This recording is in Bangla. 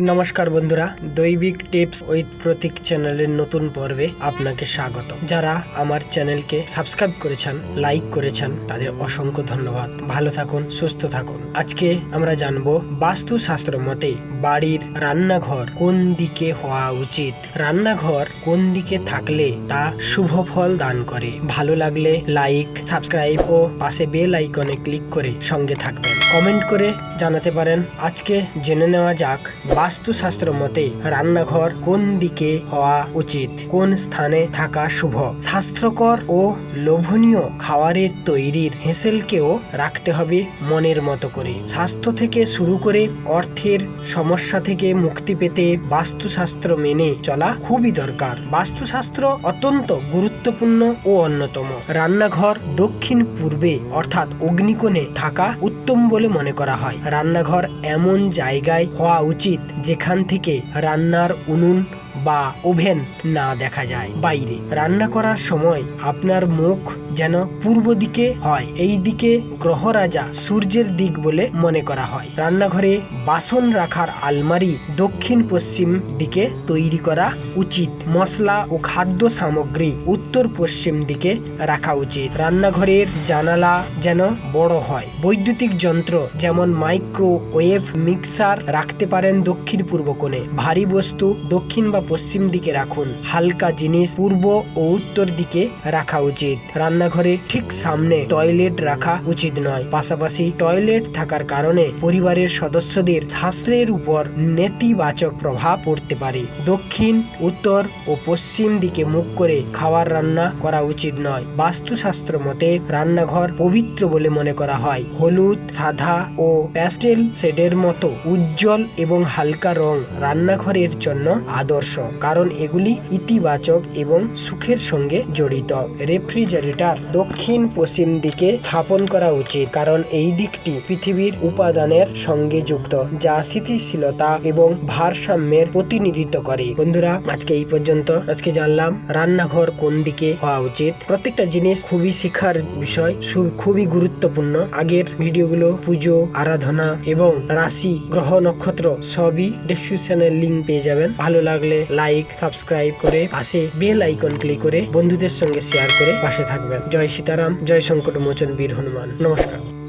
নমস্কার বন্ধুরা, দৈবিক টিপস উইথ প্রতীক চ্যানেলের নতুন পর্বে আপনাকে স্বাগত। যারা আমার চ্যানেলকে সাবস্ক্রাইব করেছেন, লাইক করেছেন, তাদের অসংখ্য ধন্যবাদ। ভালো থাকুন, সুস্থ থাকুন। আজকে আমরা জানব বাস্তু শাস্ত্র মতে বাড়ির রান্নাঘর কোন দিকে হওয়া উচিত? রান্নাঘর কোন দিকে থাকলে তা শুভ ফল দান করে? ভালো লাগলে লাইক, সাবস্ক্রাইব ও পাশে বেল আইকনে ক্লিক করে সঙ্গে থাকবেন। কমেন্ট করে জানাতে পারেন। আজকে জেনে নেওয়া যাক বাস্তুশাস্ত্র মতে, রান্নাঘর কোন দিকে হওয়া উচিত? কোন স্থানে থাকা শুভ? স্বাস্থ্যকর ও লোভনীয় খাবারের তৈরির হেসেলকেও রাখতে হবে মনের মতো করে। স্বাস্থ্য থেকে শুরু করে অর্থের সমস্যা থেকে মুক্তি পেতে বাস্তুশাস্ত্র মেনে চলা খুবই দরকার। বাস্তুশাস্ত্র অত্যন্ত গুরুত্বপূর্ণ ও অন্যতম। রান্নাঘর দক্ষিণ পূর্বে, অর্থাৎ অগ্নিকোণে থাকা উত্তম বলে মনে করা হয়। রান্নাঘর এমন জায়গায় হওয়া উচিত যেখান থেকে রান্নার উনুন বা ওভেন না দেখা যায়। বাইরে রান্না করার সময় আপনার মুখ যেন পূর্ব দিকে হয়। এই দিকে গ্রহ রাজা সূর্যের দিক বলে মনে করা হয়। রান্নাঘরে বাসন রাখার আলমারি দক্ষিণ পশ্চিম দিকে তৈরি করা উচিত। মশলা ও খাদ্য সামগ্রী উত্তর পশ্চিম দিকে রাখা উচিত। রান্নাঘরের জানালা যেন বড় হয়। বৈদ্যুতিক যন্ত্র যেমন মাইক্রোওয়েভ মিক্সার রাখতে পারেন দক্ষিণ পূর্ব কোণে। ভারী বস্তু দক্ষিণ বা পশ্চিম দিকে রাখুন। হালকা জিনিস পূর্ব ও উত্তর দিকে রাখা উচিত। রান্নাঘরে ঠিক সামনে টয়লেট রাখা উচিত নয়। পাশাপাশি টয়লেট থাকার কারণে পরিবারের সদস্যদের স্বাস্থ্যের উপর নেতিবাচক প্রভাব পড়তে পারে। দক্ষিণ, উত্তর ও পশ্চিম দিকে মুখ করে খাওয়ার রান্না করা উচিত নয়। বাস্তুশাস্ত্র মতে রান্নাঘর পবিত্র বলে মনে করা হয়। হলুদ, সাদা ও প্যাস্টেল শেডের মতো উজ্জ্বল এবং হালকা রং রান্নাঘরের জন্য আদর্শ, কারণ এগুলি ইতিবাচক এবং সুখের সঙ্গে জড়িত। রেফ্রিজারেটর দক্ষিণ পশ্চিম দিকে স্থাপন করা উচিত, কারণ এই দিকটি পৃথিবীর উপাদানের সঙ্গে যুক্ত, যা স্থিতিশীলতা এবং ভারসাম্যের প্রতিনিধিত্ব করে। বন্ধুরা, আজকে এই পর্যন্ত। আজকে জানলাম রান্নাঘর কোন দিকে হওয়া উচিত। প্রত্যেকটা জিনিস খুবই শিক্ষার বিষয় খুবই গুরুত্বপূর্ণ। আগের ভিডিওগুলো, পুজো, আরাধনা এবং রাশি, গ্রহ, নক্ষত্র সবই ডেসক্রিপশনের লিঙ্ক পেয়ে যাবেন। ভালো লাগলে লাইক সাবস্ক্রাইব করে পাশে বেল আইকন ক্লিক করে বন্ধুদের সঙ্গে শেয়ার করে পাশে থাকবেন। জয় সীতারাম জয় সংকট মোচন বীর হনুমান। নমস্কার।